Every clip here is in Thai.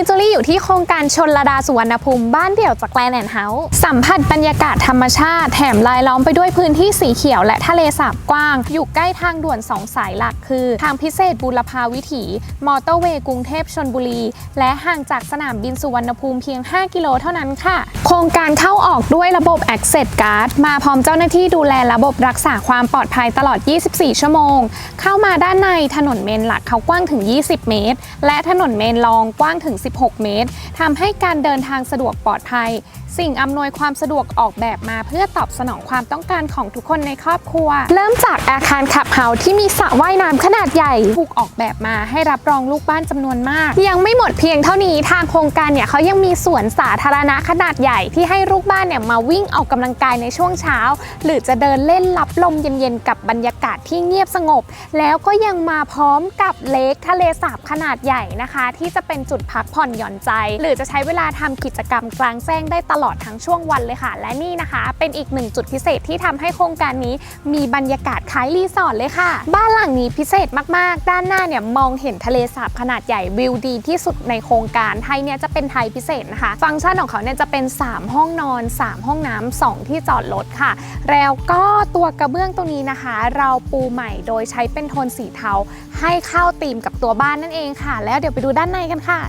needs อยู่ที่โครงการชนระดาสุวรรณภูมิบ้านเดี่ยวจากแกลนแอนเฮาส์สัมผัสบรรยากาศธรรมชาติ แถมรายล้อมไปด้วยพื้นที่สีเขียวและทะเลสาบกว้าง อยู่ใกล้ทางด่วน 2 สายหลักคือ ทางพิเศษบูรพาวิถี มอเตอร์เวย์กรุงเทพชนบุรี และห่างจากสนามบินสุวรรณภูมิเพียง 5 กิโลเท่านั้นค่ะ โครงการเข้าออกด้วยระบบ Access Card มาพร้อมเจ้าหน้าที่ดูแลระบบรักษาความปลอดภัยตลอด 24 ชั่วโมง เข้ามาด้านในถนนเมนหลักเขากว้างถึง 20 เมตร และถนนเมนรองกว้างถึง 16เมตรทำให้การเดินทางสะดวกปลอดภัย สิ่งอำนวยความสะดวกออกแบบมาเพื่อตอบสนองความต้องการของทุกคนในครอบครัว เริ่มจากอาคารขับเฮาที่มีสระว่ายน้ำขนาดใหญ่ถูกออกแบบมาให้รับรองลูกบ้านจำนวนมาก ยังไม่หมดเพียงเท่านี้ทางโครงการเนี่ยเขายังมีสวนสาธารณะขนาดใหญ่ที่ให้ลูกบ้านเนี่ยมาวิ่งออกกำลังกายในช่วงเช้า หรือจะเดินเล่นรับลมเย็นๆกับบรรยากาศที่เงียบสงบ แล้วก็ยังมาพร้อมกับเลคทะเลสาบขนาดใหญ่นะคะ ที่จะเป็นจุดพักผ่อนหย่อนใจ หรือจะใช้เวลาทำกิจกรรมกลางแจ้งได้ตลอดทั้งช่วงวันเลยค่ะ และนี่นะคะ เป็นอีกหนึ่งจุดพิเศษที่ทำให้โครงการนี้มีบรรยากาศคล้ายรีสอร์ทเลยค่ะ บ้านหลังนี้พิเศษมากๆ ด้านหน้าเนี่ยมองเห็นทะเลสาบขนาดใหญ่วิวดีที่สุดในโครงการไทยเนี่ยจะเป็นไทยพิเศษนะคะ ฟังก์ชันของเขาเนี่ยจะเป็น 3 ห้องนอน 3 ห้องน้ำ2ที่จอดรถค่ะ แล้วก็ตัวกระเบื้องตรงนี้นะคะ เราปูใหม่โดยใช้เป็นโทนสีเทาให้เข้าธีมกับตัวบ้านนั่นเองค่ะ แล้วเดี๋ยวไปดูด้านในกันค่ะ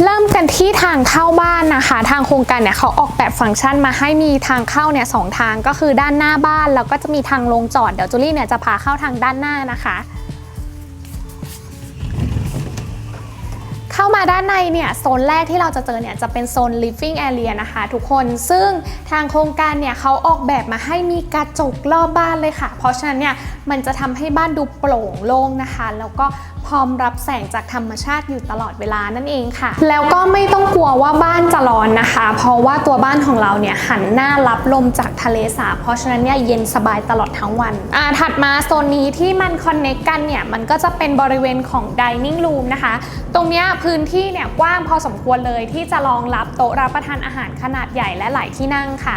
เริ่มกันที่ทางเข้าบ้านนะคะ ทางโครงการเนี่ยเขาออกแบบฟังก์ชันมาให้มีทางเข้าเนี่ยสองทางก็คือด้านหน้าบ้านแล้วก็จะมีทางลงจอดเดี๋ยวจูลี่เนี่ยจะพาเข้าทางด้านหน้านะคะ เข้ามาด้านในเนี่ยโซนแรกที่เราจะเจอเนี่ยจะเป็นโซน living area นะคะทุกคนซึ่งทางโครงการเนี่ยเขาออกแบบมาให้มีกระจกรอบบ้านเลยค่ะ เพราะฉะนั้นเนี่ยมันจะทำให้บ้านดูโปร่งโล่งนะคะ แล้วก็พร้อมรับแสงจากธรรมชาติอยู่ตลอดเวลานั่นเองค่ะ แล้วก็ไม่ต้องกลัวว่าบ้านจะร้อนนะคะ เพราะว่าตัวบ้านของเราเนี่ยหันหน้ารับลมจากทะเลสาบเพราะฉะนั้นเนี่ยเย็นสบายตลอดทั้งวันอ่าถัดมาโซนนี้ที่มันคอนเน c กกันเนี่ยมันก็จะเป็นบริเวณของ dining room นะคะ ตรงเนี้ยพื้นที่เนี่ยกว้างพอสมควรเลยที่จะรองรับโต๊ะรับประทานอาหารขนาดใหญ่และหลายที่นั่งค่ะ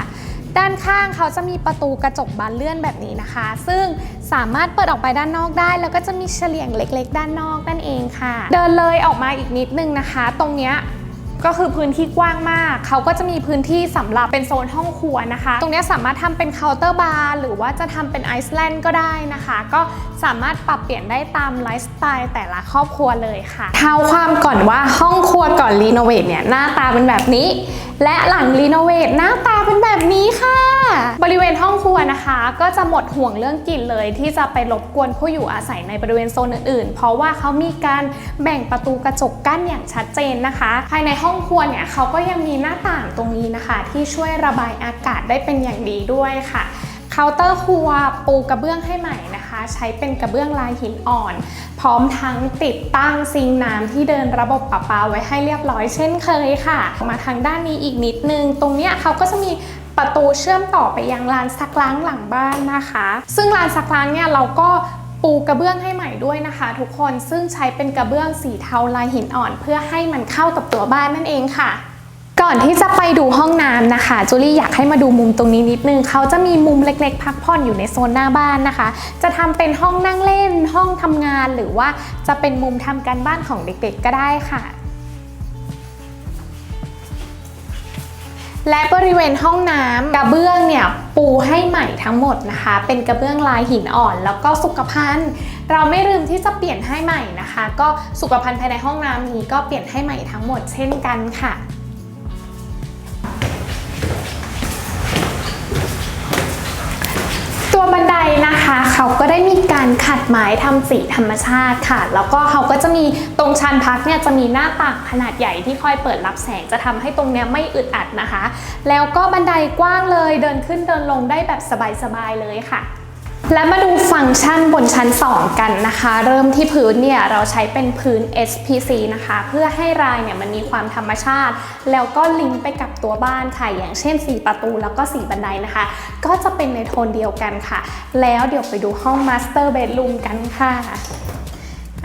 ด้านข้างเขาจะมีประตูกระจกบานเลื่อนแบบนี้นะคะ ซึ่งสามารถเปิดออกไปด้านนอกได้ แล้วก็จะมีเฉลียงเล็ก ๆ ด้านนอกนั่นเองค่ะ เดินเลยออกมาอีกนิดนึงนะคะ ตรงเนี้ย ก็คือพื้นที่กว้างมาก เขาก็จะมีพื้นที่สำหรับเป็นโซนห้องครัวนะคะ ตรงนี้สามารถทำเป็นเคาน์เตอร์บาร์หรือว่าจะทำเป็นไอซ์แลนด์ก็ได้นะคะ ก็สามารถปรับเปลี่ยนได้ตามไลฟ์สไตล์แต่ละครอบครัวเลยค่ะเท้าความก่อนว่าห้องครัวก่อนรีโนเวทเนี่ยหน้าตาเป็นแบบนี้ และหลังรีโนเวทหน้าตาเป็นแบบนี้ค่ะ บริเวณห้องครัวนะคะ ก็จะหมดห่วงเรื่องกลิ่นเลย ที่จะไปรบกวนผู้อยู่อาศัยในบริเวณโซนอื่นๆ เพราะว่าเขามีการแบ่งประตูกระจกกั้นอย่างชัดเจนนะคะ ภายในห้องครัวเนี่ยเขาก็ยังมีหน้าต่างตรงนี้นะคะ ที่ช่วยระบายอากาศได้เป็นอย่างดีด้วยค่ะเคาน์เตอร์ครัวปูกระเบื้องให้ใหม่นะคะ ใช้เป็นกระเบื้องลายหินอ่อน พร้อมทั้งติดตั้งซิงน้ำที่เดินระบบประปาไว้ให้เรียบร้อยเช่นเคยค่ะ มาทางด้านนี้อีกนิดนึง ตรงเนี้ยเขาก็จะมี ประตูเชื่อมต่อไปยังลานซักล้างหลังบ้านนะคะ ซึ่งลานซักล้างเนี่ยเราก็ปูกระเบื้องให้ใหม่ด้วยนะคะ ทุกคนซึ่งใช้เป็นกระเบื้องสีเทาลายหินอ่อน เพื่อให้มันเข้ากับตัวบ้านนั่นเองค่ะ ก่อนที่จะไปดูห้องน้ำนะคะจูลี่อยากให้มาดูมุมตรงนี้นิดนึงเขาจะมีมุมเล็กๆ พักผ่อนอยู่ในโซนหน้าบ้านนะคะ จะทำเป็นห้องนั่งเล่น ห้องทำงานหรือว่าจะเป็นมุมทำการบ้านของเด็กๆ ก็ได้ค่ะ และบริเวณห้องน้ำกระเบื้องเนี่ยปูให้ใหม่ทั้งหมดนะคะ เป็นกระเบื้องลายหินอ่อน แล้วก็สุขภัณฑ์เราไม่ลืมที่จะเปลี่ยนให้ใหม่นะคะ ก็สุขภัณฑ์ภายในห้องน้ำนี้ก็เปลี่ยนให้ใหม่ทั้งหมดเช่นกันค่ะ ไม้ทำสีธรรมชาติค่ะ แล้วก็เขาก็จะมีตรงชานพักเนี่ยจะมีหน้าต่างขนาดใหญ่ที่คอยเปิดรับแสงจะทำให้ตรงเนี้ยไม่อึดอัดนะคะ แล้วก็บันไดกว้างเลยเดินขึ้นเดินลงได้แบบสบายๆเลยค่ะ และมาดูฟังก์ชันบนชั้น 2 กันนะคะ เริ่มที่พื้นเนี่ยเราใช้เป็นพื้น SPC นะคะ เพื่อให้รายเนี่ยมันมีความธรรมชาติ แล้วก็ลิงก์ไปกับตัวบ้านค่ะ อย่างเช่น 4 ประตูแล้วก็ 4 บันไดนะคะ ก็จะเป็นในโทนเดียวกันค่ะ แล้วเดี๋ยวไปดูห้อง Master Bedroom กันค่ะ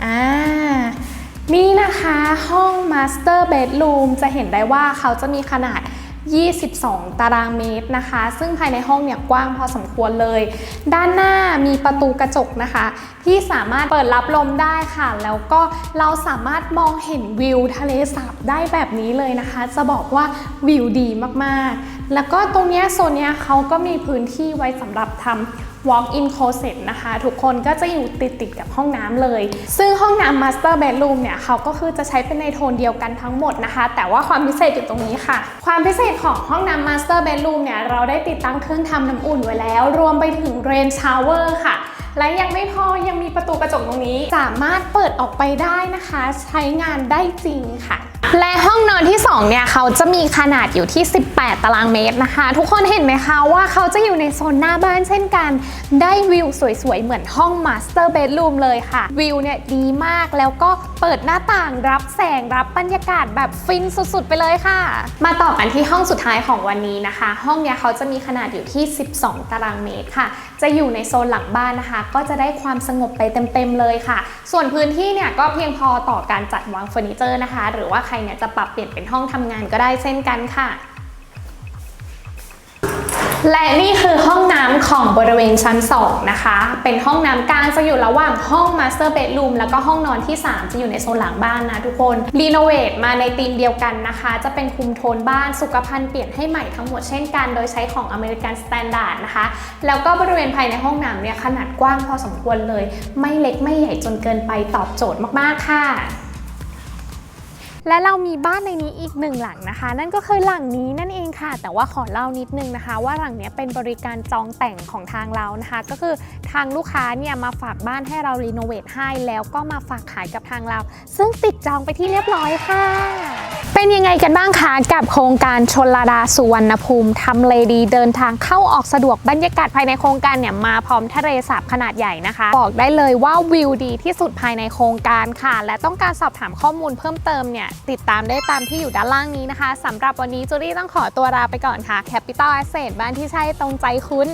อ่านี่นะคะห้อง Master Bedroom จะเห็นได้ว่าเขาจะมีขนาด 22 ตารางเมตรนะคะ ซึ่งภายในห้องเนี่ยกว้างพอสมควรเลย ด้านหน้ามีประตูกระจกนะคะ ที่สามารถเปิดรับลมได้ค่ะ แล้วก็เราสามารถมองเห็นวิวทะเลสาบได้แบบนี้เลยนะคะ จะบอกว่าวิวดีมากๆ แล้วก็ตรงเนี้ยโซนเนี้ยเขาก็มีพื้นที่ไว้สำหรับทำ walk-in closet นะคะ ทุกคนก็จะอยู่ติดติดกับห้องน้ำเลย ซึ่งห้องน้ำ master bedroom เนี่ยเขาก็คือจะใช้เป็นในโทนเดียวกันทั้งหมดนะคะ แต่ว่าความพิเศษอยู่ตรงนี้ค่ะ ความพิเศษของห้องน้ำ master bedroom เนี่ยเราได้ติดตั้งเครื่องทำน้ำอุ่นไว้แล้ว รวมไปถึง rain shower ค่ะ และยังไม่พอยังมีประตูกระจกตรงนี้ สามารถเปิดออกไปได้นะคะ ใช้งานได้จริงค่ะ และห้องนอนที่ 2 เนี่ย เขาจะมีขนาดอยู่ที่ 18 ตารางเมตรนะคะ ทุกคนเห็นไหมคะว่าเขาจะอยู่ในโซนหน้าบ้านเช่นกัน ได้วิวสวยๆ เหมือนห้องมาสเตอร์เบดรูมเลยค่ะ วิวเนี่ยดีมากแล้วก็ เปิดหน้าต่างรับแสงรับบรรยากาศแบบฟินสุดๆ ไปเลยค่ะ มาต่อกันที่ห้องสุดท้ายของวันนี้นะคะ ห้องเนี้ยเขาจะมีขนาดอยู่ที่ 12 ตารางเมตรค่ะ จะอยู่ในโซนหลังบ้านนะคะ ก็จะได้ความสงบไปเต็มๆเลยค่ะ ส่วนพื้นที่เนี่ยก็เพียงพอต่อการจัดวางเฟอร์นิเจอร์นะคะ หรือว่าใครเนี่ยจะปรับเปลี่ยนเป็นห้องทำงานก็ได้เช่นกันค่ะ และนี่คือห้องน้ำของบริเวณชั้น 2 นะคะ เป็นห้องน้ำกลางจะอยู่ระหว่างห้อง Master Bedroom แล้วก็ห้องนอนที่ 3 จะอยู่ในโซนหลังบ้านนะทุกคน รีโนเวทมาในธีมเดียวกันนะคะ จะเป็นคุมโทนบ้านสุขภัณฑ์เปลี่ยนให้ใหม่ทั้งหมดเช่นกัน โดยใช้ของ American Standard นะคะ แล้วก็บริเวณภายในห้องน้ำเนี่ยขนาดกว้างพอสมควรเลย ไม่เล็กไม่ใหญ่จนเกินไปตอบโจทย์มากๆค่ะ และเรามีบ้านในนี้อีกหนึ่งหลังนะคะ นั่นก็คือหลังนี้นั่นเองค่ะ แต่ว่าขอเล่านิดนึงนะคะ ว่าหลังนี้เป็นบริการจองแต่งของทางเรานะคะ ก็คือทางลูกค้าเนี่ยมาฝากบ้านให้เรารีโนเวทให้แล้วก็มาฝากขายกับทางเรา ซึ่งติดจองไปที่เรียบร้อยค่ะเป็นยังไงกันบ้างคะกับโครงการชนลดาสุวรรณภูมิทำเลดีเดินทางเข้าออกสะดวกบรรยากาศภายในโครงการเนี่ยมาพร้อมทะเลสาบขนาดใหญ่นะคะ บอกได้เลยว่าวิวดีที่สุดภายในโครงการค่ะ และต้องการสอบถามข้อมูลเพิ่มเติมเนี่ยติดตามได้ตามที่อยู่ด้านล่างนี้นะคะสำหรับวันนี้จูรี่ต้องขอตัวลาไปก่อนค่ะ Capital Asset บ้านที่ใช่ตรงใจคุณ